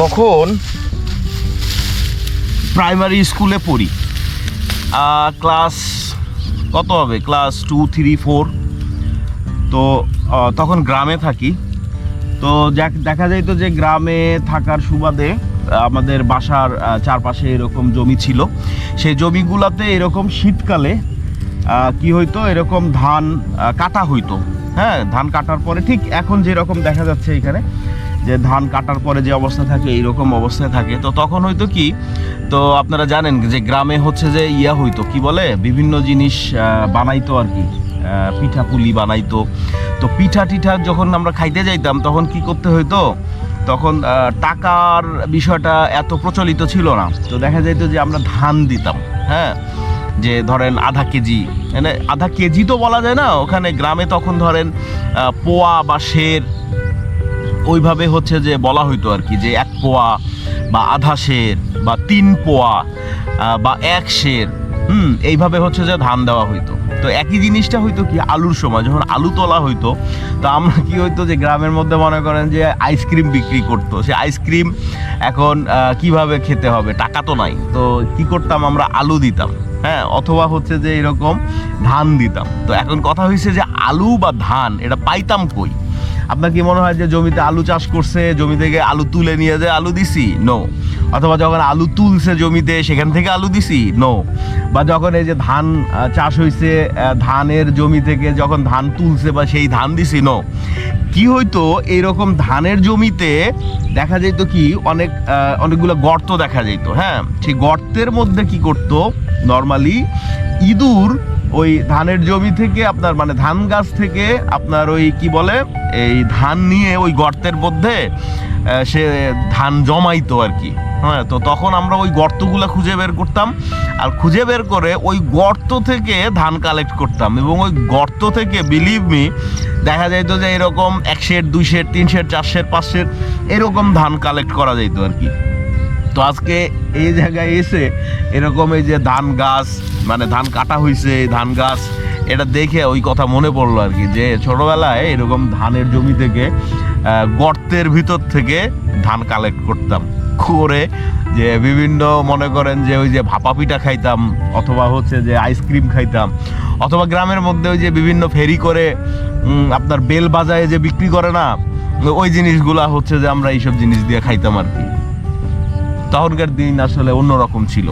তখন প্রাইমারি স্কুলে পড়ি। ক্লাস কত হবে? ক্লাস টু থ্রি ফোর তো তখন গ্রামে থাকি। তো দেখা যাইতো যে গ্রামে থাকার সুবাদে আমাদের বাসার চারপাশে এরকম জমি ছিল। সেই জমিগুলোতে এরকম শীতকালে কি হইতো? এরকম ধান কাটা হইতো। হ্যাঁ ধান কাটার পরে ঠিক এখন যেরকম দেখা যাচ্ছে এখানে যে ধান কাটার পরে যে অবস্থা থাকে, এইরকম অবস্থায় থাকে। তো তখন হয়তো কি, তো আপনারা জানেন যে গ্রামে হচ্ছে যে ইয়া হইতো, কি বলে? বিভিন্ন জিনিস বানাইতো আর কি। পিঠা পুলি বানাইতো। তো পিঠা টিঠা যখন আমরা খাইতে যাইতাম, তখন কি করতে হইতো? তখন টাকার বিষয়টা এত প্রচলিত ছিল না। তো দেখা যাইতো যে আমরা ধান দিতাম হ্যাঁ? যে ধরেন আধা কেজি মানে আধা কেজি তো বলা যায় না। ওখানে গ্রামে তখন ধরেন পোয়া বা শের ওইভাবে হচ্ছে যে বলা হইতো আর কি, যে এক পোয়া বা আধা শের বা তিন পোয়া বা এক শের হুম, এইভাবে হচ্ছে যে ধান দেওয়া হইতো। তো একই জিনিসটা হইতো কি আলুর সময়, যখন আলু তোলা হইতো, তো আমরা কি হইতো যে গ্রামের মধ্যে মনে করেন যে আইসক্রিম বিক্রি করতো। সে আইসক্রিম এখন কীভাবে খেতে হবে টাকা তো নাই। তো কি করতাম আমরা? আলু দিতাম হ্যাঁ অথবা হচ্ছে যে এরকম ধান দিতাম। তো এখন কথা হয়েছে যে আলু বা ধান, এটা পাইতাম কই? আপনার কি মনে হয় যে জমিতে আলু চাষ করছে, জমি থেকে আলু তুলে নিয়ে যে আলু দিছি? নো অথবা যখন আলু তুলছে জমিতে, সেখান থেকে আলু দিছি? নো বা যখন এই যে ধান চাষ হয়েছে ধানের জমি থেকে যখন ধান তুলছে বা সেই ধান দিছি? নো কি হইতো, এইরকম ধানের জমিতে দেখা যেত কি, অনেক অনেকগুলো গর্ত দেখা যেত হ্যাঁ? সেই গর্তের মধ্যে কি করতো নর্মালি ইঁদুর ওই ধানের জমি থেকে আপনার মানে ধান গাছ থেকে আপনার ওই কি বলে, এই ধান নিয়ে ওই গর্তের মধ্যে সে ধান জমাইতো আর কি। হ্যাঁ তো তখন আমরা ওই গর্তগুলো খুঁজে বের করতাম। আর খুঁজে বের করে ওই গর্ত থেকে ধান কালেক্ট করতাম এবং ওই গর্ত থেকে বিলিভ মি দেখা যাইতো যে এরকম এক শের দুই শের তিন শের চার শের পাঁচ শের এরকম ধান কালেক্ট করা যাইতো আর কি। তো আজকে এই জায়গায় এসে এরকম এই যে ধান গাছ মানে ধান কাটা হয়েছে ধান গাছ, এটা দেখে ওই কথা মনে পড়ল আর কি, যে ছোটোবেলায় এরকম ধানের জমি থেকে গর্তের ভিতর থেকে ধান কালেক্ট করতাম। করে যে বিভিন্ন মনে করেন যে ওই যে ভাপা পিঠা খাইতাম, অথবা হচ্ছে যে আইসক্রিম খাইতাম, অথবা গ্রামের মধ্যে ওই যে বিভিন্ন ফেরি করে আপনার বেল বাজায় যে বিক্রি করে না, ওই জিনিসগুলা হচ্ছে যে আমরা এইসব জিনিস দিয়ে খাইতাম আর কি। তখনকার দিন আসলে অন্যরকম ছিল।